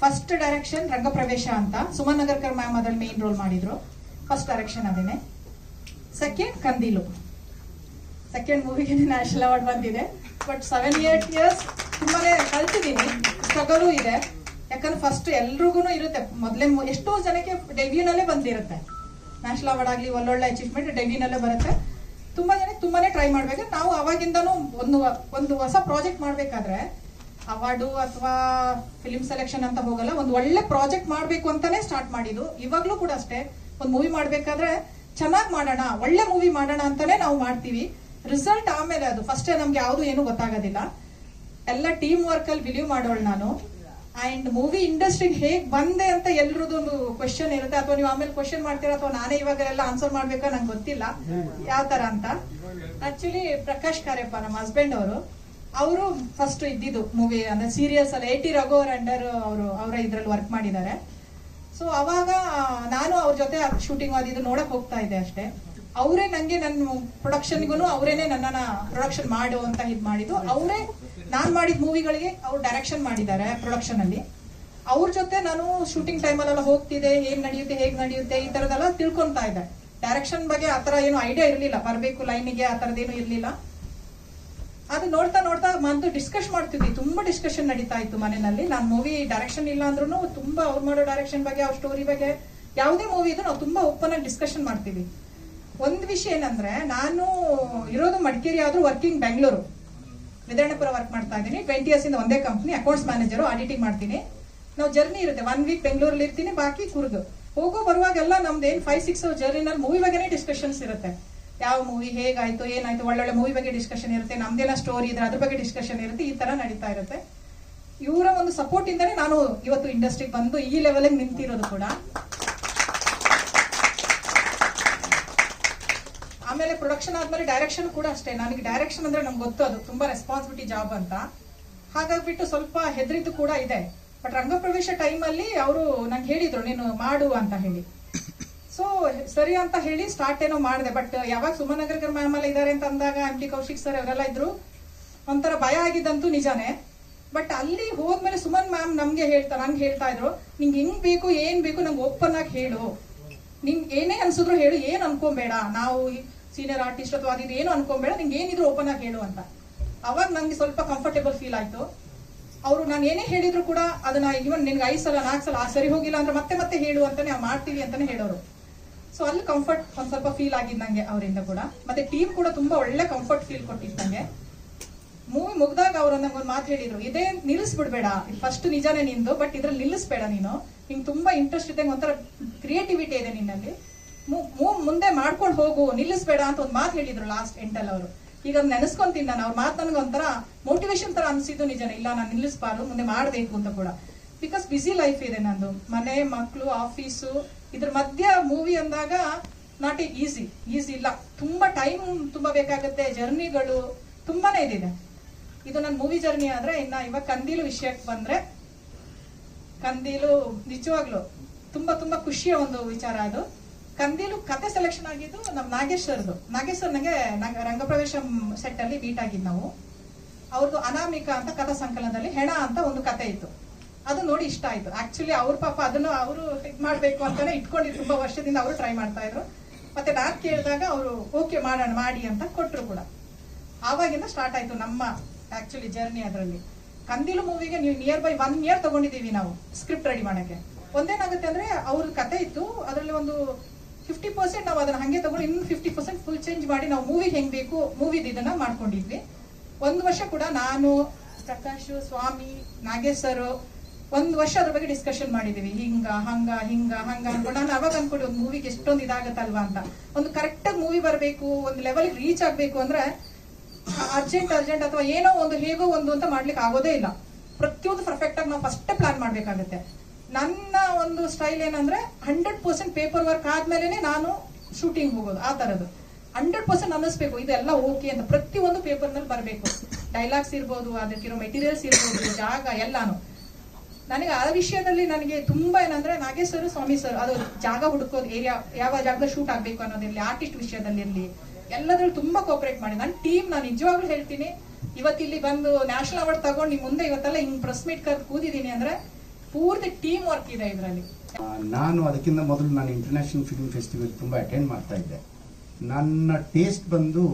First direction ರಂಗಪ್ರವೇಶ ಅಂತ. Suman Nagarkar ma'am ಅದ್ರಲ್ಲಿ main role ಮಾಡಿದ್ರು. ಫಸ್ಟ್ ಡೈರೆಕ್ಷನ್ ಅದೇನೆ. ಸೆಕೆಂಡ್ ಕಂದೀಲು ಸೆಕೆಂಡ್ ಮೂವಿಗೆ ನ್ಯಾಷನಲ್ ಅವಾರ್ಡ್ ಬಂದಿದೆ. ಬಟ್ ಸೆವೆನ್ ಏಟ್ ಇಯರ್ಸ್ ತುಂಬಾನೇ ಕಲ್ತಿದ್ದೀನಿ ಸ್ಟ್ರಗಲು ಇದೆ. ಯಾಕಂದ್ರೆ ಫಸ್ಟ್ ಎಲ್ರಿಗೂ ಇರುತ್ತೆ. ಮೊದಲೇ ಎಷ್ಟೋ ಜನಕ್ಕೆ ಡೆಬ್ಯೂನಲ್ಲೇ ಬಂದಿರುತ್ತೆ. ನ್ಯಾಷನಲ್ ಅವಾರ್ಡ್ ಆಗಲಿ, ಒಳ್ಳೊಳ್ಳೆ ಅಚೀವ್ಮೆಂಟ್ ಡೆಬ್ಯೂನಲ್ಲೇ ಬರುತ್ತೆ. ತುಂಬಾ ಜನಕ್ಕೆ ತುಂಬಾನೇ ಟ್ರೈ ಮಾಡ್ಬೇಕು. ನಾವು ಅವಾಗಿಂದನೂ ಒಂದು ಒಂದು ಹೊಸ ಪ್ರಾಜೆಕ್ಟ್ ಮಾಡ್ಬೇಕಾದ್ರೆ ಅವಾರ್ಡು ಅಥವಾ ಫಿಲ್ಮ್ ಸೆಲೆಕ್ಷನ್ ಅಂತ ಹೋಗಲ್ಲ, ಒಂದು ಒಳ್ಳೆ ಪ್ರಾಜೆಕ್ಟ್ ಮಾಡ್ಬೇಕು ಅಂತಾನೆ ಸ್ಟಾರ್ಟ್ ಮಾಡಿದ್ದು. ಇವಾಗ್ಲೂ ಕೂಡ ಅಷ್ಟೇ. ಒಂದು ಮೂವಿ ಮಾಡ್ಬೇಕಾದ್ರೆ ಚೆನ್ನಾಗಿ ಮಾಡೋಣ, ಒಳ್ಳೆ ಮೂವಿ ಮಾಡೋಣ ಅಂತಾನೆ ನಾವು ಮಾಡ್ತೀವಿ. ರಿಸಲ್ಟ್ ಆಮೇಲೆ ಅದು. ಫಸ್ಟ್ ನಮ್ಗೆ ಯಾವುದು ಏನು ಗೊತ್ತಾಗೋದಿಲ್ಲ. ಎಲ್ಲ ಟೀಮ್ ವರ್ಕ್ ಅಲ್ಲಿ ಬಿಲೀವ್ ಮಾಡೋಣ ನಾನು. ಅಂಡ್ ಮೂವಿ ಇಂಡಸ್ಟ್ರಿಗೆ ಹೇಗ್ ಬಂದೆ ಅಂತ ಎಲ್ರದೊಂದು ಕ್ವಶನ್ ಇರುತ್ತೆ. ಅಥವಾ ನೀವು ಆಮೇಲೆ ಕ್ವಶನ್ ಮಾಡ್ತೀರಾ ಅಥವಾ ನಾನೇ ಇವಾಗ ಎಲ್ಲ ಆನ್ಸರ್ ಮಾಡ್ಬೇಕಾ ನಂಗೆ ಗೊತ್ತಿಲ್ಲ. ಯಾವ ತರ ಅಂತ. ಆಕ್ಚುಲಿ ಪ್ರಕಾಶ್ ಕಾರ್ಯಪ್ಪ ನಮ್ಮ ಹಸ್ಬೆಂಡ್ ಅವರು ಅವರು ಫಸ್ಟ್ ಇದ್ದಿದ್ದು ಮೂವಿ ಅಂದ್ರೆ ಸೀರಿಯಲ್ಸ್ ಅಲ್ಲಿ ಏಟಿ ರಘು ಅವ್ರ ಅಂಡರ್ ಅವರು, ಅವರ ಇದ್ರಲ್ಲಿ ವರ್ಕ್ ಮಾಡಿದ್ದಾರೆ. ಸೊ ಅವಾಗ ನಾನು ಅವ್ರ ಜೊತೆ ಶೂಟಿಂಗ್ ಅದಿದ್ದು ನೋಡಕ್ ಹೋಗ್ತಾ ಇದ್ದೆ ಅಷ್ಟೇ. ಅವರೇ ನಂಗೆ ನನ್ನ ಪ್ರೊಡಕ್ಷನ್ಗೂ ಅವರೇನೆ ನನ್ನನ್ನ ಪ್ರೊಡಕ್ಷನ್ ಮಾಡು ಅಂತ ಇದ್ ಮಾಡಿದ್ದು. ಅವರೇ ನಾನ್ ಮಾಡಿದ ಮೂವಿಗಳಿಗೆ ಅವ್ರು ಡೈರೆಕ್ಷನ್ ಮಾಡಿದ್ದಾರೆ ಪ್ರೊಡಕ್ಷನ್ ಅಲ್ಲಿ ಅವ್ರ ಜೊತೆ ನಾನು ಶೂಟಿಂಗ್ ಟೈಮಲ್ಲೆಲ್ಲ ಹೋಗ್ತಿದೆ ಏನ್ ನಡೆಯುತ್ತೆ, ಹೇಗ್ ನಡೆಯುತ್ತೆ, ಈ ತರದೆಲ್ಲ ತಿಳ್ಕೊಂತಾ ಇದ್ದೆ. ಡೈರೆಕ್ಷನ್ ಬಗ್ಗೆ ಆತರ ಏನು ಐಡಿಯಾ ಇರಲಿಲ್ಲ. ಬರ್ಬೇಕು ಲೈನಿಗೆ ಆ ಥರದ್ದೇನು ಇರ್ಲಿಲ್ಲ. ಅದು ನೋಡ್ತಾ ನೋಡ್ತಾ ಮಂತು ಡಿಸ್ಕಸ್ ಮಾಡ್ತಿದ್ವಿ. ತುಂಬಾ ಡಿಸ್ಕಷನ್ ನಡೀತಾ ಇತ್ತು ಮನೆಯಲ್ಲಿ. ನಾನು ಮೂವಿ ಡೈರೆಕ್ಷನ್ ಇಲ್ಲ ಅಂದ್ರೂ ತುಂಬಾ ಅವ್ರು ಮಾಡೋ ಡೈರೆಕ್ಷನ್ ಬಗ್ಗೆ, ಅವ್ರ ಸ್ಟೋರಿ ಬಗ್ಗೆ ಯಾವುದೇ ಮೂವಿ ಇದ್ರು ನಾವು ತುಂಬಾ ಓಪನ್ ಆಗಿ ಡಿಸ್ಕಷನ್ ಮಾಡ್ತೀವಿ ಒಂದ್ ವಿಷಯ ಏನಂದ್ರೆ, ನಾನು ಇರೋದು ಮಡಿಕೇರಿ, ಆದ್ರೂ ವರ್ಕಿಂಗ್ ಬೆಂಗಳೂರು ವಿದರಣಪುರ ವರ್ಕ್ ಮಾಡ್ತಾ ಇದ್ದೀನಿ. ಟ್ವೆಂಟಿ ಇಯರ್ಸ್ ಇಂದ ಒಂದೇ ಕಂಪ್ನಿ ಅಕೌಂಟ್ಸ್ ಮ್ಯಾನೇಜರ್ ಆಡಿಟಿಂಗ್ ಮಾಡ್ತೀನಿ. ನಾವು ಜರ್ನಿ ಇರುತ್ತೆ. ಒನ್ ವೀಕ್ ಬೆಂಗಳೂರಲ್ಲಿ ಇರ್ತೀನಿ, ಬಾಕಿ ಕುರ್ದು. ಹೋಗೋ ಬರುವಾಗೆಲ್ಲ ನಮ್ದು ಏನ್ ಫೈವ್ ಸಿಕ್ಸ್ ಜರ್ನಿನಲ್ಲಿ ಮೂವಿ ಬಗ್ಗೆನೇ ಡಿಸ್ಕಷನ್ಸ್ ಇರುತ್ತೆ. ಯಾವ ಮೂವಿ ಹೇಗಾಯ್ತು, ಏನಾಯ್ತು, ಒಳ್ಳೊಳ್ಳೆ ಮೂವಿ ಬಗ್ಗೆ ಡಿಸ್ಕಷನ್ ಇರುತ್ತೆ, ನಮ್ದೆಲ್ಲ ಸ್ಟೋರಿ ಇದ್ರೆ ಅದ್ರ ಬಗ್ಗೆ ಡಿಸ್ಕಷನ್ ಇರುತ್ತೆ, ಈ ತರ ನಡೀತಾ ಇರುತ್ತೆ. ಇವರ ಒಂದು ಸಪೋರ್ಟ್ ಇಂದಾನೆ ನಾನು ಇವತ್ತು ಇಂಡಸ್ಟ್ರಿಗೆ ಬಂದು ಈ ಲೆವೆಲ್ ನಿಂತಿರೋದು ಕೂಡ. ಆಮೇಲೆ ಪ್ರೊಡಕ್ಷನ್ ಆದ್ಮೇಲೆ ಡೈರೆಕ್ಷನ್ ಕೂಡ ಅಷ್ಟೇ. ನನಗೆ ಡೈರೆಕ್ಷನ್ ಅಂದ್ರೆ ನಮ್ಗೆ ಗೊತ್ತು ಅದು, ತುಂಬಾ ರೆಸ್ಪಾನ್ಸಿಬಿಲಿಟಿ ಜಾಬ್ ಅಂತ. ಹಾಗಾಗ್ಬಿಟ್ಟು ಸ್ವಲ್ಪ ಹೆದರಿದ್ದು ಕೂಡ ಇದೆ. ಬಟ್ ರಂಗಪ್ರವೇಶ ಟೈಮಲ್ಲಿ ಅವರು ನಂಗೆ ಹೇಳಿದ್ರು, ನೀನು ಮಾಡು ಅಂತ ಹೇಳಿ. ಸೊ ಸರಿ ಅಂತ ಹೇಳಿ ಸ್ಟಾರ್ಟ್ ಏನೋ ಮಾಡಿದೆ ಬಟ್ ಯಾವಾಗ ಸುಮನ್ ನಗರ್ಕರ್ ಮ್ಯಾಮ್ ಎಲ್ಲ ಇದಾರೆ ಅಂತ ಅಂದಾಗ ಎಂ ಟಿ ಕೌಶಿಕ್ ಸರ್ ಅವರೆಲ್ಲ ಇದ್ರು. ಒಂಥರ ಭಯ ಆಗಿದ್ದಂತೂ ನಿಜಾನೇ. ಬಟ್ ಅಲ್ಲಿ ಹೋದ್ಮೇಲೆ ಸುಮನ್ ಮ್ಯಾಮ್ ನಮ್ಗೆ ಹೇಳ್ತಾ ನಂಗೆ ಹೇಳ್ತಾ ಇದ್ರು. ನಿಂಗೆ ಹೆಂಗ್ ಬೇಕು, ಏನ್ ಬೇಕು ನಂಗೆ ಓಪನ್ ಆಗಿ ಹೇಳು. ನಿಂಗ್ ಏನೇ ಅನ್ಸಿದ್ರು ಹೇಳು, ಏನ್ ಅನ್ಕೊಂಬೇಡ. ನಾವು ಸೀನಿಯರ್ ಆರ್ಟಿಸ್ಟ್ ಅಥವಾ ಅದಿದು ಏನು ಅನ್ಕೊಂಬೇಡ, ನಿಂಗೆ ಏನಿದ್ರು ಓಪನ್ ಆಗಿ ಹೇಳು ಅಂತ. ಅವಾಗ ನಂಗೆ ಸ್ವಲ್ಪ ಕಂಫರ್ಟೇಬಲ್ ಫೀಲ್ ಆಯ್ತು. ಅವರು ನಾನು ಏನೇ ಹೇಳಿದ್ರು ಕೂಡ ಅದನ್ನ, ಇವನ್ ನಿನ್ಗೆ ಐದು ಸಲ, ನಾಲ್ಕು ಸಲ, ಆ ಸರಿ ಹೋಗಿಲ್ಲ ಅಂದ್ರೆ ಮತ್ತೆ ಮತ್ತೆ ಹೇಳು ಅಂತಾನೆ ಮಾಡ್ತೀವಿ ಅಂತಾನೆ ಹೇಳೋರು. ಸೊ ಅಲ್ಲಿ ಕಂಫರ್ಟ್ ಒಂದ್ ಸ್ವಲ್ಪ ಫೀಲ್ ಆಗಿದ್ ನಂಗೆ ಅವರಿಂದ ಕೂಡ. ಮತ್ತೆ ಟೀಮ್ ಕೂಡ ತುಂಬಾ ಒಳ್ಳೆ ಕಂಫರ್ಟ್ ಫೀಲ್ ಕೊಟ್ಟಿದ್ದಂಗೆ ಮೂವಿ ಮುಗ್ದಾಗ ಅವ್ರು ನಂಗೆ ಒಂದು ಮಾತು ಹೇಳಿದ್ರು, ಇದೇ ನಿಲ್ಲಿಸ್ಬಿಡ್ಬೇಡ. ಫಸ್ಟ್ ನಿಜಾನೇ ನಿಂದು ಬಟ್ ಇದ್ರಲ್ಲಿ ನಿಲ್ಲಿಸ್ಬೇಡ ನೀನು. ನಿಂಗೆ ತುಂಬಾ ಇಂಟ್ರೆಸ್ಟ್ ಇದೆ ಒಂಥರ ಕ್ರಿಯೇಟಿವಿಟಿ ಇದೆ ನಿನ್ನಲ್ಲಿ. ಮೂವ್ ಮುಂದೆ ಮಾಡ್ಕೊಂಡು ಹೋಗು, ನಿಲ್ಲಿಸ್ಬೇಡ ಅಂತ ಒಂದು ಮಾತು ಹೇಳಿದ್ರು ಲಾಸ್ಟ್ ಎಂಟಲ್ ಅವರು. ಈಗ ಅದ್ ನೆನೆಸ್ಕೊಂತೀನಿ ನಾನು. ಅವ್ರ ಮಾತು ನನಗೆ ಒಂಥರ ಮೋಟಿವೇಶನ್ ತರ ಅನ್ಸಿದ್ದು ನಿಜನೇ. ಇಲ್ಲ, ನಾನು ನಿಲ್ಲಿಸ್ಬಾರ್ದು, ಮುಂದೆ ಮಾಡ್ಬೇಕು ಅಂತ ಕೂಡ. ಬಿಕಾಸ್ ಬಿಸಿ ಲೈಫ್ ಇದೆ ನಂದು. ಮನೆ ಮಕ್ಕಳು ಆಫೀಸು ಇದ್ರ ಮಧ್ಯ ಮೂವಿ ಅಂದಾಗ ನಾಟ್ ಈಸಿ ಈಸಿ ಇಲ್ಲ. ತುಂಬಾ ಟೈಮ್ ತುಂಬಾ ಬೇಕಾಗುತ್ತೆ ಜರ್ನಿಗಳು ತುಂಬಾನೇ ಇದಿದೆ. ಇದು ನನ್ನ ಮೂವಿ ಜರ್ನಿ ಆದ್ರೆ ಇನ್ನ ಇವಾಗ ಕಂದೀಲು ವಿಷಯಕ್ಕೆ ಬಂದ್ರೆ, ಕಂದೀಲು ನಿಜವಾಗ್ಲು ತುಂಬಾ ತುಂಬಾ ಖುಷಿಯ ಒಂದು ವಿಚಾರ ಅದು. ಕಂದೀಲು ಕತೆ ಸೆಲೆಕ್ಷನ್ ಆಗಿದ್ದು ನಮ್ ನಾಗೇಶ್ ಸರ್ದು ನಾಗೇಶ್ ಸರ್ ನಂಗೆ ನಂಗೆ ರಂಗಪ್ರವೇಶ ಸೆಟ್ ಅಲ್ಲಿ ಮೀಟ್ ಆಗಿದ್ದು ನಾವು. ಅವ್ರದ್ದು ಅನಾಮಿಕ ಅಂತ ಕಥಾ ಸಂಕಲನದಲ್ಲಿ ಹೆಣ ಅಂತ ಒಂದು ಕತೆ ಇತ್ತು. ಅದು ನೋಡಿ ಇಷ್ಟ ಆಯ್ತು. ಆಕ್ಚುಲಿ ಅವ್ರ ಪಾಪ ಅದನ್ನು ಅವರು ಇದು ಮಾಡ್ಬೇಕು ಅಂತಾನೆ ಇಟ್ಕೊಂಡಿದ್ರು ತುಂಬಾ ವರ್ಷದಿಂದ ಅವರು ಟ್ರೈ ಮಾಡ್ತಾ ಇದ್ರು. ಮತ್ತೆ ನಾನು ಕೇಳಿದಾಗ ಅವರು ಓಕೆ ಮಾಡೋಣ, ಮಾಡಿ ಅಂತ ಕೊಟ್ಟರು ಕೂಡ. ಆವಾಗಿಂದ ಸ್ಟಾರ್ಟ್ ಆಯ್ತು ನಮ್ಮ ಆಕ್ಚುಲಿ ಜರ್ನಿ ಅದರಲ್ಲಿ. ಕಂದಿಲು ಮೂವಿಗೆ ನೀವು ನಿಯರ್ ಬೈ ಒನ್ ಇಯರ್ ತಗೊಂಡಿದೀವಿ ನಾವು ಸ್ಕ್ರಿಪ್ಟ್ ರೆಡಿ ಮಾಡೋಕ್ಕೆ. ಒಂದೇನಾಗುತ್ತೆ ಅಂದ್ರೆ ಅವ್ರ ಕತೆ ಇತ್ತು, ಅದರಲ್ಲಿ ಒಂದು ಫಿಫ್ಟಿ ಪರ್ಸೆಂಟ್ ನಾವು ಅದನ್ನ ಹಂಗೆ ತಗೊಂಡು ಇನ್ನು ಫಿಫ್ಟಿ ಪರ್ಸೆಂಟ್ ಫುಲ್ ಚೇಂಜ್ ಮಾಡಿ ನಾವು ಮೂವಿ ಹೆಂಗ್ ಬೇಕು ಮೂವಿದ ಇದನ್ನ ಮಾಡ್ಕೊಂಡಿದ್ವಿ. ಒಂದು ವರ್ಷ ಕೂಡ ನಾನು, ಪ್ರಕಾಶ್, ಸ್ವಾಮಿ, ನಾಗೇಶ್ ಸರ್ ಒಂದ್ ವರ್ಷ ಅದ್ರ ಬಗ್ಗೆ ಡಿಸ್ಕಷನ್ ಮಾಡಿದೀವಿ. ಹಿಂಗ, ಹಂಗ ಹಿಂಗ, ಹಂಗ ಅನ್ಕೊಂಡು ನಾನು ಅವಾಗ ಅನ್ಕೊಂಡು ಒಂದು ಮೂವಿಗೆ ಎಷ್ಟೊಂದು ಇದಾಗತ್ತಲ್ವಾ ಅಂತ. ಒಂದು ಕರೆಕ್ಟ್ ಆಗಿ ಮೂವಿ ಬರಬೇಕು, ಒಂದು ಲೆವೆಲ್ ರೀಚ್ ಆಗ್ಬೇಕು ಅಂದ್ರೆ ಅರ್ಜೆಂಟ್ ಅರ್ಜೆಂಟ್ ಅಥವಾ ಏನೋ ಒಂದು ಹೇಗೋ ಒಂದು ಅಂತ ಮಾಡ್ಲಿಕ್ಕೆ ಆಗೋದೇ ಇಲ್ಲ. ಪ್ರತಿಯೊಂದು ಪರ್ಫೆಕ್ಟ್ ಆಗಿ ನಾವು ಫಸ್ಟ್ ಪ್ಲಾನ್ ಮಾಡ್ಬೇಕಾಗತ್ತೆ. ನನ್ನ ಒಂದು ಸ್ಟೈಲ್ ಏನಂದ್ರೆ ಹಂಡ್ರೆಡ್ ಪರ್ಸೆಂಟ್ ಪೇಪರ್ ವರ್ಕ್ ಆದ್ಮೇಲೆ ನಾನು ಶೂಟಿಂಗ್ ಹೋಗೋದು, ಆ ತರದ್ದು. ಹಂಡ್ರೆಡ್ ಪರ್ಸೆಂಟ್ ಅನ್ನಿಸ್ಬೇಕು, ಇದೆಲ್ಲ ಓಕೆ ಅಂತ. ಪ್ರತಿಯೊಂದು ಪೇಪರ್ನಲ್ಲಿ ಬರಬೇಕು. ಡೈಲಾಗ್ಸ್ ಇರ್ಬೋದು, ಅದಕ್ಕಿರೋ ಮೆಟೀರಿಯಲ್ಸ್ ಇರ್ಬೋದು, ಜಾಗ ಎಲ್ಲಾನು. ನನಗೆ ಆ ವಿಷಯದಲ್ಲಿ ನನಗೆ ತುಂಬಾ ಏನಂದ್ರೆ ನಾಗೇಶ್ ಸರ್ ಸ್ವಾಮಿ ಸರ್, ಅದು ಜಾಗ ಹುಡುಕೋದು ಏರಿಯಾ ಯಾವ ಜಾಗದಲ್ಲಿ ಶೂಟ್ ಆಗ್ಬೇಕು ಅನ್ನೋದಿರಲಿ ಆರ್ಟಿಸ್ಟ್ ವಿಷಯದಲ್ಲಿ ಇರ್ಲಿ ಎಲ್ಲದ್ರಲ್ಲಿ ತುಂಬಾ ಕೋಪರೇಟ್ ಮಾಡಿ. ನನ್ನ ಟೀಮ್ ನಾನು ನಿಜವಾಗ್ಲೂ ಹೇಳ್ತೀನಿ ಇವತ್ತಿಲ್ಲಿ ಬಂದು ನ್ಯಾಷನಲ್ ಅವಾರ್ಡ್ ತಗೊಂಡು ನಿಮ್ಮ ಮುಂದೆ ಇವತ್ತೆಲ್ಲ ಹಿಂಗ್ ಪ್ರೆಸ್ ಮೀಟ್ ಕರೆದು ಕೂದಿದ್ದೀನಿ ಅಂದ್ರೆ ಪೂರ್ತಿ ಟೀಮ್ ವರ್ಕ್ ಇದೆ ಇದರಲ್ಲಿ. ನಾನು ಅದಕ್ಕಿಂತ ಮೊದಲು ನಾನು ಇಂಟರ್ನ್ಯಾಷನಲ್ ಫಿಲ್ಮ್ ಫೆಸ್ಟಿವಲ್ ತುಂಬ ಅಟೆಂಡ್ ಮಾಡ್ತಾ ಇದ್ದೆ. ನನ್ನ ಟೇಸ್ಟ್ ಬಂದು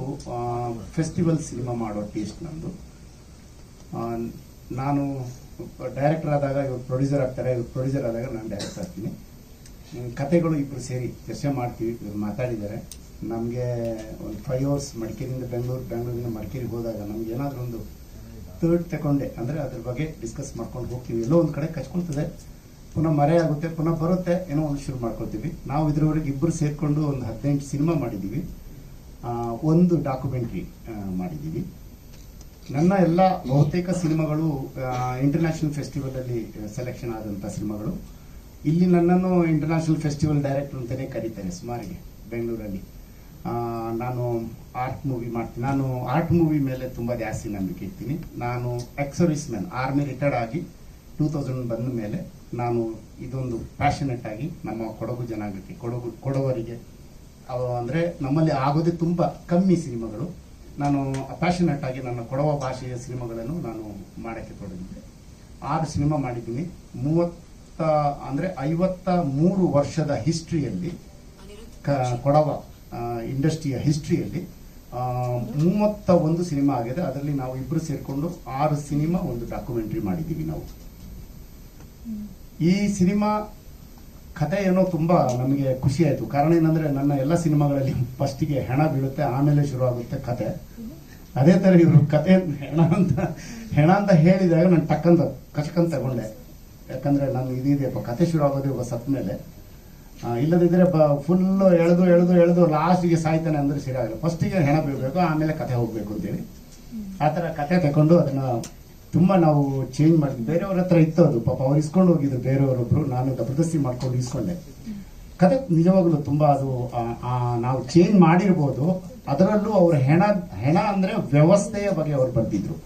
ಫೆಸ್ಟಿವಲ್ ಸಿನಿಮಾ ಮಾಡೋ ಟೇಸ್ಟ್ ನಂದು. ನಾನು ಡೈರೆಕ್ಟರ್ ಆದಾಗ ಇವ್ರು ಪ್ರೊಡ್ಯೂಸರ್ ಆಗ್ತಾರೆ, ಇವ್ರು ಪ್ರೊಡ್ಯೂಸರ್ ಆದಾಗ ನಾನು ಡೈರೆಕ್ಟ್ ಆಗ್ತೀನಿ. ಕತೆಗಳು ಇಬ್ಬರು ಸೇರಿ ಚರ್ಚೆ ಮಾಡ್ತೀವಿ, ಇವ್ರು ಮಾತಾಡಿದ್ದಾರೆ. ನಮಗೆ ಒಂದು ಫೈವ್ ಅವರ್ಸ್ ಮಡಿಕೇರಿಯಿಂದ ಬೆಂಗಳೂರು, ಬೆಂಗಳೂರಿಂದ ಮಡಿಕೇರಿಗೆ ಹೋದಾಗ ನಮ್ಗೆ ಏನಾದರೂ ಒಂದು ತರ್ಡ್ ತಗೊಂಡೆ ಅಂದರೆ ಅದ್ರ ಬಗ್ಗೆ ಡಿಸ್ಕಸ್ ಮಾಡ್ಕೊಂಡು ಹೋಗ್ತೀವಿ. ಎಲ್ಲೋ ಒಂದು ಕಡೆ ಕಚ್ಕೊಳ್ತದೆ. ಪುನಃ ಮರೆ ಆಗುತ್ತೆ, ಪುನಃ ಬರುತ್ತೆ, ಏನೋ ಒಂದು ಶುರು ಮಾಡ್ಕೊಳ್ತೀವಿ. ನಾವು ಇದ್ರವರೆಗೆ ಇಬ್ಬರು ಸೇರಿಕೊಂಡು ಒಂದು ಹದಿನೆಂಟು ಸಿನಿಮಾ ಮಾಡಿದ್ದೀವಿ. ಒಂದು ಡಾಕ್ಯುಮೆಂಟ್ರಿ ಮಾಡಿದ್ದೀವಿ. ನನ್ನ ಎಲ್ಲ ಬಹುತೇಕ ಸಿನಿಮಾಗಳು ಇಂಟರ್ನ್ಯಾಷನಲ್ ಫೆಸ್ಟಿವಲ್ ಅಲ್ಲಿ ಸೆಲೆಕ್ಷನ್ ಆದಂತ ಸಿನಿಮಾಗಳು. ಇಲ್ಲಿ ನನ್ನನ್ನು ಇಂಟರ್ನ್ಯಾಷನಲ್ ಫೆಸ್ಟಿವಲ್ ಡೈರೆಕ್ಟರ್ ಅಂತಲೇ ಕರೀತಾರೆ ಸುಮಾರಿಗೆ ಬೆಂಗಳೂರಲ್ಲಿ. ನಾನು ಆರ್ಟ್ ಮೂವಿ ಮಾಡ್ತೀನಿ. ನಾನು ಆರ್ಟ್ ಮೂವಿ ಮೇಲೆ ತುಂಬಾ ಜಾಸ್ತಿ ನಂಬಿಕೆ ಇರ್ತೀನಿ ನಾನು ex service man army retired ಆಗಿ ಟೂ ತೌಸಂಡ್ ಬಂದ ಮೇಲೆ ನಾನು ಇದೊಂದು ಪ್ಯಾಷನೆಟ್ ಆಗಿ ನಮ್ಮ ಕೊಡಗು ಜನಾಂಗಕ್ಕೆ, ಕೊಡಗು, ಕೊಡವರಿಗೆ ಅಂದರೆ ನಮ್ಮಲ್ಲಿ ಆಗೋದೇ ತುಂಬ ಕಮ್ಮಿ ಸಿನಿಮಾಗಳು. ನಾನು ಅಪ್ಯಾಷನೇಟ್ ಆಗಿ ನನ್ನ ಕೊಡವ ಭಾಷೆಯ ಸಿನಿಮಾಗಳನ್ನು ನಾನು ಮಾಡೋಕ್ಕೆ ತೊಡಗಿದ್ದೆ. ಆರು ಸಿನಿಮಾ ಮಾಡಿದ್ದೀನಿ. ಮೂವತ್ತ, ಅಂದರೆ ಐವತ್ತ ಮೂರು ವರ್ಷದ ಹಿಸ್ಟ್ರಿಯಲ್ಲಿ ಕೊಡವ ಇಂಡಸ್ಟ್ರಿಯ ಹಿಸ್ಟ್ರಿಯಲ್ಲಿ ಮೂವತ್ತ ಒಂದು ಸಿನಿಮಾ ಆಗಿದೆ. ಅದರಲ್ಲಿ ನಾವು ಇಬ್ಬರು ಸೇರಿಕೊಂಡು ಆರು ಸಿನಿಮಾ ಒಂದು ಡಾಕ್ಯುಮೆಂಟ್ರಿ ಮಾಡಿದ್ದೀವಿ ನಾವು. ಈ ಸಿನಿಮಾ ಕಥೆ ಏನೋ ತುಂಬಾ ನಮಗೆ ಖುಷಿ ಆಯ್ತು. ಕಾರಣ ಏನಂದ್ರೆ ನನ್ನ ಎಲ್ಲ ಸಿನಿಮಾಗಳಲ್ಲಿ ಫಸ್ಟಿಗೆ ಹೆಣ ಬೀಳುತ್ತೆ ಆಮೇಲೆ ಶುರುವಾಗುತ್ತೆ ಕತೆ. ಅದೇ ತರ ಇವರು ಕತೆ ಹೆಣ ಅಂತ ಹೆಣ ಅಂತ ಹೇಳಿದಾಗ ನಾನು ಟಕ್ಕಂತ ಕಚಕಂತ ತಗೊಂಡೆ. ಯಾಕಂದ್ರೆ ನಾನು ಇದಿದೆಯಪ್ಪ ಕತೆ ಶುರು ಆಗೋದೇ ಒಬ್ಬ ಸತ್ ಮೇಲೆ ಆ, ಇಲ್ಲದಿದ್ರೆ ಫುಲ್ ಎಳೆದು ಎಳೆದು ಎಳೆದು ಲಾಸ್ಟ್ಗೆ ಸಾಯ್ತಾನೆ ಅಂದ್ರೆ ಆಗಲ್ಲ. ಫಸ್ಟಿಗೆ ಹೆಣ ಬೀಳ್ಬೇಕು ಆಮೇಲೆ ಕತೆ ಹೋಗ್ಬೇಕು ಅಂತೇಳಿ. ಆ ಥರ ಕತೆ ತಗೊಂಡು ಅದನ್ನ ತುಂಬಾ ನಾವು ಚೇಂಜ್ ಮಾಡಿದ್ವಿ ಬೇರೆಯವ್ರ ಹತ್ರ ಇತ್ತು ಅದು. ಪಾಪ ಅವ್ರು ಇಸ್ಕೊಂಡು ಹೋಗಿದ್ರು ಬೇರೆಯವರೊಬ್ರು. ನಾನು ಜಬರ್ದಸ್ತಿ ಮಾಡ್ಕೊಂಡು ಇಸ್ಕೊಂಡೆ. ಕತೆ ನಿಜವಾಗ್ಲೂ ತುಂಬಾ ಅದು ನಾವು ಚೇಂಜ್ ಮಾಡಿರ್ಬೋದು. ಅದರಲ್ಲೂ ಅವ್ರ ಹೆಣ ಹೆಣ ಅಂದ್ರೆ ವ್ಯವಸ್ಥೆಯ ಬಗ್ಗೆ ಅವ್ರು ಬರ್ದಿದ್ರು.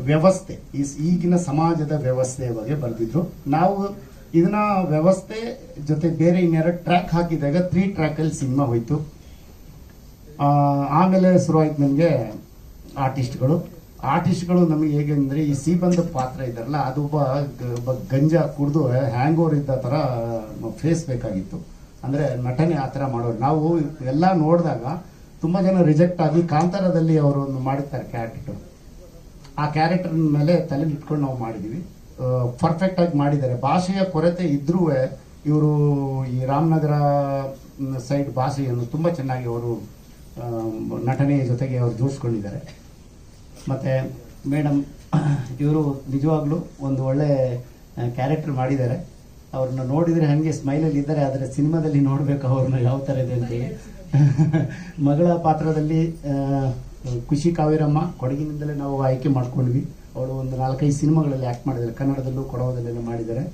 ವ್ಯವಸ್ಥೆ. ಈಗಿನ ಸಮಾಜದ ವ್ಯವಸ್ಥೆಯ ಬಗ್ಗೆ ಬರೆದಿದ್ರು. ನಾವು ಇದನ್ನ ವ್ಯವಸ್ಥೆ ಜೊತೆ ಬೇರೆ ಇನ್ನೆರಡು ಟ್ರ್ಯಾಕ್ ಹಾಕಿದಾಗ ತ್ರೀ ಟ್ರ್ಯಾಕ್ ಅಲ್ಲಿ ಸಿನಿಮಾ ಹೋಯ್ತು. ಆಮೇಲೆ ಶುರುವಾಯ್ತು ನಮಗೆ ಆರ್ಟಿಸ್ಟ್ಗಳು ಆರ್ಟಿಸ್ಟ್ಗಳು ನಮಗೆ ಹೇಗೆ ಅಂದ್ರೆ ಈ ಸೀಬಂದ ಪಾತ್ರ ಇದ್ದಾರಲ್ಲ, ಅದು ಒಬ್ಬ ಗಂಜಾ ಕುಡಿದು ಹ್ಯಾಂಗ್ ಓವರ್ ಇದ್ದ ತರ ಫೇಸ್ ಬೇಕಾಗಿತ್ತು. ಅಂದ್ರೆ ನಟನೆ ಆ ಥರ ಮಾಡೋರು. ನಾವು ಎಲ್ಲ ನೋಡಿದಾಗ ತುಂಬಾ ಜನ ರಿಜೆಕ್ಟ್ ಆಗಿ ಕಾಂತಾರದಲ್ಲಿ ಅವರು ಮಾಡಿರ್ತಾರೆ ಕ್ಯಾರೆಕ್ಟರ್ ಆ ಕ್ಯಾರೆಕ್ಟರ್ ಮೇಲೆ ತಲೆ ಇಟ್ಕೊಂಡು ನಾವು ಮಾಡಿದೀವಿ. ಪರ್ಫೆಕ್ಟ್ ಆಗಿ ಮಾಡಿದ್ದಾರೆ. ಭಾಷೆಯ ಕೊರತೆ ಇದ್ರೂ ಇವರು ಈ ರಾಮನಗರ ಸೈಡ್ ಭಾಷೆಯನ್ನು ತುಂಬಾ ಚೆನ್ನಾಗಿ ಅವರು ನಟನೆಯ ಜೊತೆಗೆ ಅವರು ಜೋಡಿಸ್ಕೊಂಡಿದ್ದಾರೆ. ಮತ್ತೆ ಮೇಡಮ್, ಇವರು ನಿಜವಾಗ್ಲೂ ಒಂದು ಒಳ್ಳೆ ಕ್ಯಾರೆಕ್ಟರ್ ಮಾಡಿದ್ದಾರೆ. ಅವ್ರನ್ನ ನೋಡಿದ್ರೆ ಹಂಗೆ ಸ್ಮೈಲಲ್ಲಿ ಇದ್ದಾರೆ, ಆದರೆ ಸಿನಿಮಾದಲ್ಲಿ ನೋಡಬೇಕು ಅವ್ರನ್ನ ಯಾವ ಥರ ಇದೆ ಅಂತೇಳಿ ಮಗಳ ಪಾತ್ರದಲ್ಲಿ ಖುಷಿ ಕಾವೇರಮ್ಮ, ಕೊಡಗಿನಿಂದಲೇ ನಾವು ಆಯ್ಕೆ ಮಾಡ್ಕೊಂಡ್ವಿ. ಅವಳು ಒಂದು ನಾಲ್ಕೈದು ಸಿನಿಮಾಗಳಲ್ಲಿ ಆಕ್ಟ್ ಮಾಡಿದ್ದಾರೆ. ಕನ್ನಡದಲ್ಲೂ ಕೊಡವದಲ್ಲೆಲ್ಲ ಮಾಡಿದ್ದಾರೆ.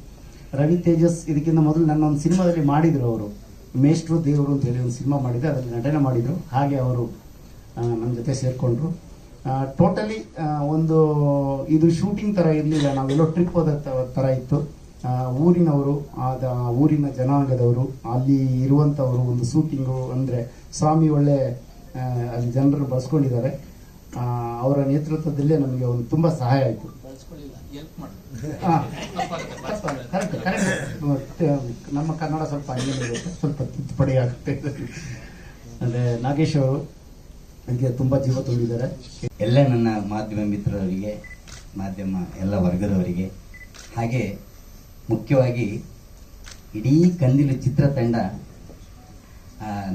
ರವಿ ತೇಜಸ್ ಇದಕ್ಕಿಂತ ಮೊದಲು ನನ್ನ ಒಂದು ಸಿನಿಮಾದಲ್ಲಿ ಮಾಡಿದ್ರು ಅವರು. ಮೇಷ್ಟ್ರು ದೇವರು ಅಂತ ಹೇಳಿ ಒಂದು ಸಿನಿಮಾ ಮಾಡಿದ್ರು ಅದರಲ್ಲಿ ನಟನೆ ಮಾಡಿದ್ರು. ಹಾಗೆ ಅವರು ನಮ್ಮ ಜೊತೆ ಸೇರ್ಕೊಂಡ್ರು. ಟೋಟಲಿ ಒಂದು ಇದು ಶೂಟಿಂಗ್ ತರ ಇರಲಿಲ್ಲ. ನಾವೆಲ್ಲೋ ಟ್ರಿಪ್ ಹೋದ ಥರ ತರ ಇತ್ತು. ಊರಿನವರು ಆದ ಊರಿನ ಜನಾಂಗದವರು ಅಲ್ಲಿ ಇರುವಂತವರು ಒಂದು ಶೂಟಿಂಗು ಅಂದ್ರೆ ಸ್ವಾಮಿ ಒಳ್ಳೆ ಅಲ್ಲಿ ಜನರು ಬಳಸ್ಕೊಂಡಿದ್ದಾರೆ. ಅವರ ನೇತೃತ್ವದಲ್ಲೇ ನಮಗೆ ಒಂದು ತುಂಬಾ ಸಹಾಯ ಆಯಿತು. ಕರೆಕ್ಟ್ ಕರೆಕ್ಟ್ ನಮ್ಮ ಕನ್ನಡ ಸ್ವಲ್ಪ ಸ್ವಲ್ಪ ತಿದ್ದುಪಡಿ ಆಗುತ್ತೆ ಅಂದ್ರೆ ನಾಗೇಶ್ ಅವರು. ನನಗೆ ತುಂಬಾ ಜೀವ ತುಂಬಿದ್ದಾರೆ. ಎಲ್ಲ ನನ್ನ ಮಾಧ್ಯಮ ಮಿತ್ರರವರಿಗೆ ಮಾಧ್ಯಮ ಎಲ್ಲ ವರ್ಗದವರಿಗೆ, ಹಾಗೆ ಮುಖ್ಯವಾಗಿ ಇಡೀ ಕಂದಿಲು ಚಿತ್ರತಂಡ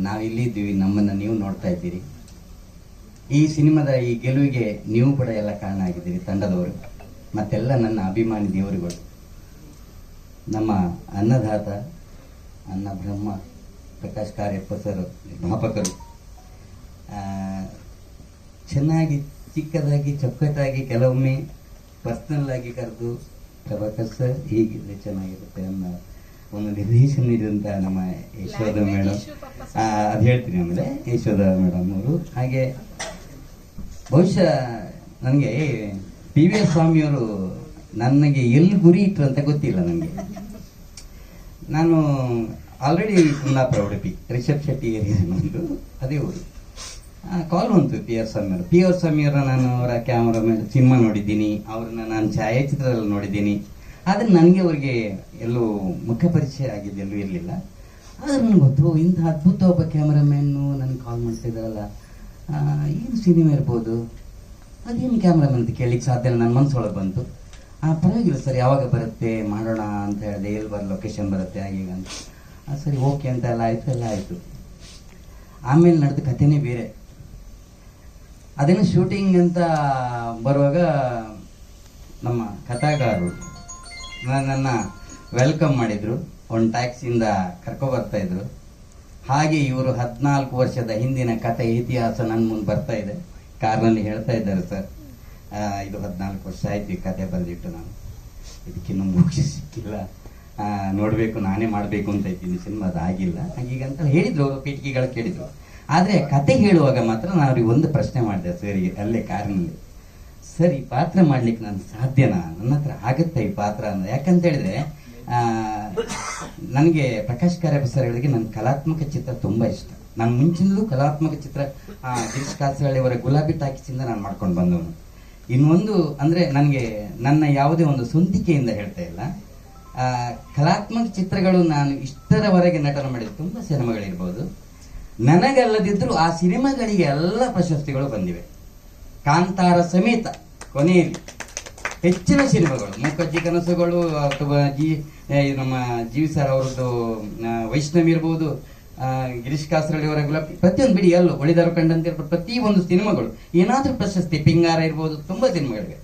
ನಾವಿಲ್ಲಿ ಇದ್ದೀವಿ ನಮ್ಮನ್ನು ನೀವು ನೋಡ್ತಾ ಇದ್ದೀರಿ. ಈ ಸಿನಿಮಾದ ಈ ಗೆಲುವಿಗೆ ನೀವು ಕೂಡ ಎಲ್ಲ ಕಾರಣ ಆಗಿದ್ದೀರಿ, ತಂಡದವರು, ಮತ್ತೆಲ್ಲ ನನ್ನ ಅಭಿಮಾನಿ ದೇವರುಗಳು. ನಮ್ಮ ಅನ್ನದಾತ, ಅನ್ನ ಬ್ರಹ್ಮ, ಪ್ರಕಾಶ್ ಕಾರ್ಯಪ್ಪ ಸರ್ ನಿರ್ಮಾಪಕರು ಚೆನ್ನಾಗಿ ಚಿಕ್ಕದಾಗಿ ಚೊಕ್ಕಟಾಗಿ ಕೆಲವೊಮ್ಮೆ ಪರ್ಸ್ನಲ್ ಆಗಿ ಕರೆದು ಪ್ರಭಾಕರ್ ಸರ್ ಹೀಗಿದ್ರೆ ಚೆನ್ನಾಗಿರುತ್ತೆ ಅನ್ನೋ ಒಂದು ನಿರ್ದೇಶನ ನೀಡಿದಂತ ನಮ್ಮ ಯಶೋಧ ಮೇಡಮ್ ಅದು ಹೇಳ್ತೀನಿ ಆಮೇಲೆ ಯಶೋಧ ಮೇಡಮ್ ಅವರು. ಹಾಗೆ ಬಹುಶಃ ನನಗೆ ಪಿ ವಿ ಎಸ್ ಸ್ವಾಮಿಯವರು ನನಗೆ ಎಲ್ಲಿ ಗುರಿ ಇಟ್ಟರು ಅಂತ ಗೊತ್ತಿಲ್ಲ ನನಗೆ. ನಾನು ಆಲ್ರೆಡಿ ಕುಂದಾಪುರ ಉಡುಪಿ ರಿಷಬ್ ಶೆಟ್ಟಿ ಏರಿಯಾ ಅದೇ ಊರು. ಕಾಲ್ ಬಂತು ಪಿ ಆರ್ ಸ್ವಾಮಿಯವರು ಪಿ ಆರ್ ಸ್ವಾಮಿಯವರ ನಾನು ಅವರ ಕ್ಯಾಮರಾ ಮೇಲೆ ಸಿನಿಮಾ ನೋಡಿದ್ದೀನಿ. ಅವ್ರನ್ನ ನಾನು ಛಾಯಾಚಿತ್ರದಲ್ಲಿ ನೋಡಿದ್ದೀನಿ. ಆದರೆ ನನಗೆ ಅವರಿಗೆ ಎಲ್ಲೂ ಮುಖ ಪರಿಚಯ ಆಗಿದ್ದು ಎಲ್ಲೂ ಇರಲಿಲ್ಲ. ಆದರೆ ನನಗೆ ಗೊತ್ತು, ಇಂಥ ಅದ್ಭುತ ಒಬ್ಬ ಕ್ಯಾಮ್ರಾಮ್ಯಾನು ನನಗೆ ಕಾಲ್ ಮಾಡ್ತಿದ್ದಾರಲ್ಲ. ಏನು ಸಿನಿಮಾ ಇರ್ಬೋದು? ಅದೇನು ಕ್ಯಾಮ್ರಾಮನ್ ಅಂತ ಕೇಳಲಿಕ್ಕೆ ಸಾಧ್ಯ ನನ್ನ ಮನಸ್ಸೊಳಗೆ ಬಂತು. ಆ, ಪರವಾಗಿಲ್ಲ ಸರ್, ಯಾವಾಗ ಬರುತ್ತೆ, ಮಾಡೋಣ ಅಂತ ಹೇಳಿದೆ. ಎಲ್ಲಿ ಬರ ಲೊಕೇಶನ್ ಬರುತ್ತೆ, ಹಾಗೆ ಅಂತ. ಸರಿ, ಓಕೆ ಅಂತ ಎಲ್ಲ ಆಯಿತು ಎಲ್ಲ ಆಯಿತು. ಆಮೇಲೆ ನಡೆದ ಕಥೆನೇ ಬೇರೆ. ಅದೇನು ಶೂಟಿಂಗ್ ಅಂತ ಬರುವಾಗ ನಮ್ಮ ಕಥಾಗಾರರು ನನ್ನನ್ನು ವೆಲ್ಕಮ್ ಮಾಡಿದರು. ಒಂದು ಟ್ಯಾಕ್ಸಿಯಿಂದ ಕರ್ಕೊ ಬರ್ತಾಯಿದ್ರು ಹಾಗೆ ಇವರು ಹದಿನಾಲ್ಕು ವರ್ಷದ ಹಿಂದಿನ ಕತೆ ಇತಿಹಾಸ ನನ್ನ ಮುಂದೆ ಬರ್ತಾ ಇದೆ. ಕಾರ್ನಲ್ಲಿ ಹೇಳ್ತಾ ಇದ್ದಾರೆ, ಸರ್ ಇದು ಹದಿನಾಲ್ಕು ವರ್ಷ ಆಯ್ತು ಈ ಕತೆ ಬರೆದಿಟ್ಟು ನಾನು. ಇದಕ್ಕಿನ್ನೂ ಮುಗಿಸಿ ಸಿಕ್ಕಿಲ್ಲ. ನೋಡಬೇಕು, ನಾನೇ ಮಾಡಬೇಕು ಅಂತ ಇದ್ದೀನಿ. ಸಿನಿಮಾ ಅದು ಆಗಿಲ್ಲ ಹೇಳಿದ್ರು, ಅವರು ಪೀಠಿಕೆಗಳು ಕೇಳಿದ್ರು. ಆದ್ರೆ ಕತೆ ಹೇಳುವಾಗ ಮಾತ್ರ ನಾನು ಒಂದು ಪ್ರಶ್ನೆ ಮಾಡಿದೆ ಸರಿಗೆ ಅಲ್ಲೇ ಕಾರಿನಲ್ಲಿ. ಸರ್, ಈ ಪಾತ್ರ ಮಾಡ್ಲಿಕ್ಕೆ ನಾನು ಸಾಧ್ಯನಾ? ನನ್ನ ಹತ್ರ ಆಗುತ್ತೆ ಈ ಪಾತ್ರ ಅನ್ನೋದು ಯಾಕಂತ ಹೇಳಿದ್ರೆ ನನಗೆ ಪ್ರಕಾಶ್ ಕಾರ್ಯಪ್ಪ ಸರ್ ಹೇಳಿದ್ರೆ ನನ್ನ ಕಲಾತ್ಮಕ ಚಿತ್ರ ತುಂಬಾ ಇಷ್ಟ. ನಾನು ಮುಂಚಿನಲ್ಲೂ ಕಲಾತ್ಮಕ ಚಿತ್ರ ಗಿರೀಶ್ ಕಾಸರಳ್ಳಿ ಅವರ ಗುಲಾಬಿ ಟಾಕಿಸಿಂದ ನಾನು ಮಾಡ್ಕೊಂಡು ಬಂದವನು. ಇನ್ನೊಂದು ಅಂದ್ರೆ ನನಗೆ ನನ್ನ ಯಾವುದೇ ಒಂದು ಸ್ವಂತಿಕೆಯಿಂದ ಹೇಳ್ತಾ ಇಲ್ಲ. ಕಲಾತ್ಮಕ ಚಿತ್ರಗಳು ನಾನು ಇಷ್ಟರವರೆಗೆ ನಟನ ಮಾಡಿದ ತುಂಬಾ ಸಿನಿಮಾಗಳಿರ್ಬೋದು. ನನಗಲ್ಲದಿದ್ರೂ ಆ ಸಿನಿಮಾಗಳಿಗೆ ಎಲ್ಲ ಪ್ರಶಸ್ತಿಗಳು ಬಂದಿವೆ. ಕಾಂತಾರ ಸಮೇತ ಕೊನೆಯಲ್ಲಿ ಹೆಚ್ಚಿನ ಸಿನಿಮಾಗಳು ಮೂಕಜ್ಜಿ ಕನಸುಗಳು, ಅಥವಾ ಜಿ ನಮ್ಮ ಜೀವಿ ಸರ್ ಅವರದ್ದು ವೈಷ್ಣವಿ ಇರ್ಬೋದು ಗಿರೀಶ್ ಕಾಸರಳ್ಳಿ ಅವರ ಗುಲಾಬಿ, ಪ್ರತಿಯೊಂದು ಬಿಡಿ ಎಲ್ಲೋ ಒಳಿದಾರು ಕಂಡಂತೆ ಪ್ರತಿ ಒಂದು ಸಿನಿಮಾಗಳು, ಏನಾದರೂ ಪ್ರಶಸ್ತಿ, ಪಿಂಗಾರ ಇರ್ಬೋದು, ತುಂಬ ಸಿನಿಮಾಗಳಿವೆ.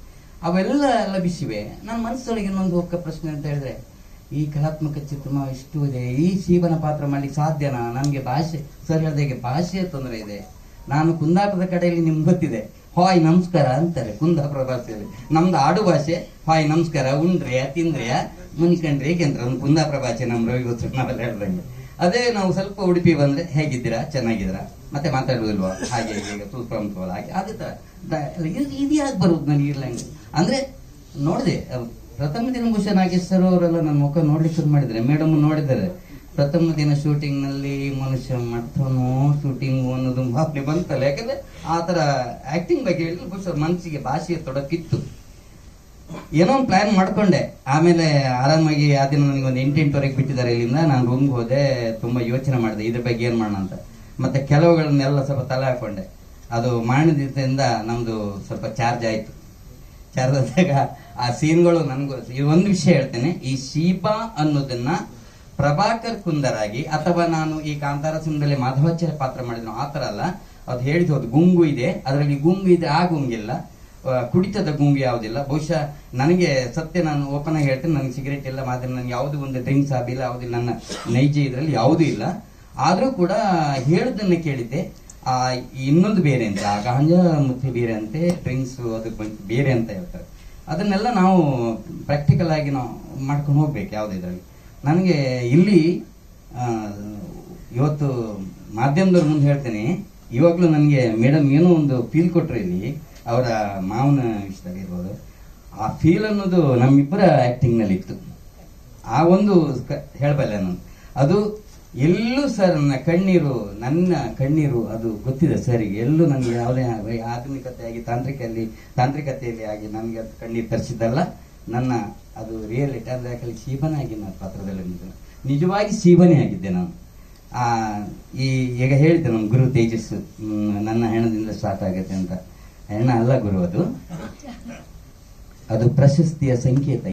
ಅವೆಲ್ಲ ಲಭಿಸಿವೆ. ನನ್ನ ಮನಸ್ಸೊಳಗೆ ಇನ್ನೊಂದು ಹೋಗ ಪ್ರಶ್ನೆ ಅಂತ ಹೇಳಿದ್ರೆ ಈ ಕಲಾತ್ಮಕ ಚಿತ್ರ ಇಷ್ಟು ಇದೆ, ಈ ಶಿವನ ಪಾತ್ರ ಮಾಡಲಿಕ್ಕೆ ಸಾಧ್ಯನಾ? ನಮ್ಗೆ ಭಾಷೆ, ಸರ್ ಹೇಳ್ದಾಗೆ ಭಾಷೆಯ ತೊಂದರೆ ಇದೆ. ನಾನು ಕುಂದಾಪುರದ ಕಡೆಯಲ್ಲಿ ನಿಮ್ಗೆ ಗೊತ್ತಿದೆ. ಹಾಯ್, ನಮಸ್ಕಾರ ಅಂತಾರೆ ಕುಂದಾಪುರ ಭಾಷೆಯಲ್ಲಿ. ನಮ್ದು ಆಡು ಭಾಷೆ. ಹಾಯ್, ನಮಸ್ಕಾರ, ಉಂಡ್ರಿಯ, ತಿಂದ್ರಿಯ? ಮುನ್ಕಂಡ್ರಿ ಏಕೆಂದ್ರೆ ಒಂದು ಕುಂದಾಪುರ ಭಾಷೆ ನಮ್ಮ ರವಿ ಗೊತ್ತು ನಾವೆಲ್ಲ ಹೇಳ್ದಂಗೆ. ಅದೇ ನಾವು ಸ್ವಲ್ಪ ಉಡುಪಿ ಬಂದ್ರೆ ಹೇಗಿದ್ದೀರಾ? ಚೆನ್ನಾಗಿದ್ದೀರಾ? ಮತ್ತೆ ಮಾತಾಡುವುದಿಲ್ವಾ ಹಾಗೆ ಹೀಗೆ ತೂಸ್ಕೊಂಬೋಲ್ಲ ಹಾಗೆ. ಅದೇ ಇದು ಯಾಕೆ ಬರುದು ನನಗೆ ಇರ್ಲಂಗೆ? ಅಂದ್ರೆ, ನೋಡಿದೆ ಪ್ರಥಮ ದಿನ ಭೂಷಣ್ ನಾಗೇಶ್ ಸರ್ ಅವರೆಲ್ಲ ನನ್ನ ಮುಖ ನೋಡ್ಲಿಕ್ಕೆ ಶುರು ಮಾಡಿದ್ರೆ ಮೇಡಮ್ ನೋಡಿದ್ದಾರೆ. ಪ್ರಥಮ ದಿನ ಶೂಟಿಂಗ್ನಲ್ಲಿ ಮನುಷ್ಯ ಮಾಡ್ತಾನೋ ಶೂಟಿಂಗ್ ಅನ್ನೋದು ಭಾವನೆ ಬಂತಲ್ಲ. ಯಾಕಂದ್ರೆ ಆ ತರ ಆಕ್ಟಿಂಗ್ ಬಗ್ಗೆ ಹೇಳಿದ್ರೆ ಭೂಷಣ್ ಮನಸ್ಸಿಗೆ ಭಾಷೆಯ ತೊಡಕಿತ್ತು. ಏನೋ ಒಂದು ಪ್ಲಾನ್ ಮಾಡ್ಕೊಂಡೆ. ಆಮೇಲೆ ಆರಾಮಾಗಿ ಆ ದಿನ ನನಗೆ ಒಂದು ಎಂಟೆಂಟುವರೆಗೆ ಬಿಟ್ಟಿದ್ದಾರೆ. ಇಲ್ಲಿಂದ ನಾನು ರೂಮ್ಗೆ ಹೋದೆ. ತುಂಬ ಯೋಚನೆ ಮಾಡಿದೆ. ಇದ್ರ ಬಗ್ಗೆ ಏನು ಮಾಡೋಣ ಅಂತ. ಮತ್ತೆ ಕೆಲವುಗಳನ್ನೆಲ್ಲ ಸ್ವಲ್ಪ ತಲೆ ಹಾಕೊಂಡೆ. ಅದು ಮಾಡಿದ್ರಿಂದ ನಮ್ದು ಸ್ವಲ್ಪ ಚಾರ್ಜ್ ಆಯ್ತು. ಚಾರ್ಜ್ ಆದಾಗ ಆ ಸೀನ್ಗಳು ನನ್ಗೂ ಒಂದು ವಿಷಯ ಹೇಳ್ತೇನೆ. ಈ ಶೀಬಾ ಅನ್ನೋದನ್ನ ಪ್ರಭಾಕರ್ ಕುಂದರಾಗಿ ಅಥವಾ ನಾನು ಈ ಕಾಂತಾರ ಸಿನಿಮಾದಲ್ಲಿ ಮಾಧವಾಚಾರ್ಯ ಪಾತ್ರ ಮಾಡಿದ್ರು ಆ ತರ ಅಲ್ಲ, ಅದು ಹೇಳಿದ ಹೋದ್, ಗುಂಗು ಇದೆ. ಅದರಲ್ಲಿ ಗುಂಗು ಇದೆ ಆ ಗುಂಗಿಲ್ಲ. ಕುಡಿತದ ಗುಂಗು ಯಾವುದಿಲ್ಲ. ಬಹುಶಃ ನನಗೆ ಸತ್ಯ ನಾನು ಓಪನ್ ಆಗಿ ಹೇಳ್ತೇನೆ ನನಗೆ ಸಿಗರೇಟ್ ಇಲ್ಲ, ಮಾತ್ರ ನನಗೆ ಯಾವುದು ಒಂದು ಡ್ರಿಂಕ್ಸ್ ಆಗಿಲ್ಲ ಯಾವುದಿಲ್ಲ ನನ್ನ ನೈಜ ಇದರಲ್ಲಿ ಯಾವುದೂ ಇಲ್ಲ. ಆದರೂ ಕೂಡ ಹೇಳುದನ್ನ ಕೇಳಿದ್ದೆ. ಆ, ಇನ್ನೊಂದು ಬೇರೆ ಅಂತ, ಆ ಗಾಂಜಾ ಮುತ್ತಿ ಬೇರೆ ಅಂತೆ, ಡ್ರಿಂಕ್ಸ್ ಅದು ಬಂದ್- ಬೇರೆ ಅಂತ ಹೇಳ್ತಾರೆ. ಅದನ್ನೆಲ್ಲ ನಾವು ಪ್ರಾಕ್ಟಿಕಲ್ ಆಗಿ ನಾವು ಮಾಡ್ಕೊಂಡು ಹೋಗ್ಬೇಕು ಯಾವುದಿದ್ರಲ್ಲಿ ನನಗೆ ಇಲ್ಲಿ ಇವತ್ತು ಮಾಧ್ಯಮದವ್ರ ಮುಂದೆ ಹೇಳ್ತೇನೆ, ಇವಾಗಲೂ ನನಗೆ ಮೇಡಮ್ ಏನೋ ಒಂದು ಫೀಲ್ ಕೊಟ್ಟರೆ ಇಲ್ಲಿ, ಅವರ ಮಾವನ ವಿಷಯದಲ್ಲಿ ಇರ್ಬೋದು. ಆ ಫೀಲ್ ಅನ್ನೋದು ನಮ್ಮಿಬ್ಬರ ಆ್ಯಕ್ಟಿಂಗ್ನಲ್ಲಿ ಇತ್ತು ಆ ಒಂದು ಹೇಳ್ಬಲ್ಲೆ ನಾನು. ಅದು ಎಲ್ಲೂ ಸರ್, ನನ್ನ ಕಣ್ಣೀರು ನನ್ನ ಕಣ್ಣೀರು, ಅದು ಗೊತ್ತಿದೆ ಸರ್ ಎಲ್ಲೂ ನನಗೆ ಯಾವುದೇ ಆಧುನಿಕತೆಯಾಗಿ ತಾಂತ್ರಿಕಲ್ಲಿ ತಾಂತ್ರಿಕತೆಯಲ್ಲಿ ಆಗಿ ನನಗೆ ಅದು ಕಣ್ಣೀರು ತರಿಸಿದ್ದಲ್ಲ. ನನ್ನ ಅದು ರಿಯಲಿಟಿ ಅಂದರೆ ಯಾಕಂದ್ರೆ ಶೀಬನಾಗಿ ನಾನು ಪಾತ್ರದಲ್ಲಿ ನಿಂತು ನಿಜವಾಗಿ ಶೀಬನೇ ಆಗಿದ್ದೆ ನಾನು. ಆ, ಈ, ಈಗ ಹೇಳಿದ್ದೆ ನಮ್ಮ ಗುರು ತೇಜಸ್ಸು ನನ್ನ ಹೆಣದಿಂದ ಸ್ಟಾರ್ಟ್ ಆಗುತ್ತೆ ಅಂತ. ಹೆಣ ಅಲ್ಲ ಗುರು ಅದು. ಅದು ಪ್ರಶಸ್ತಿಯ ಸಂಕೇತ.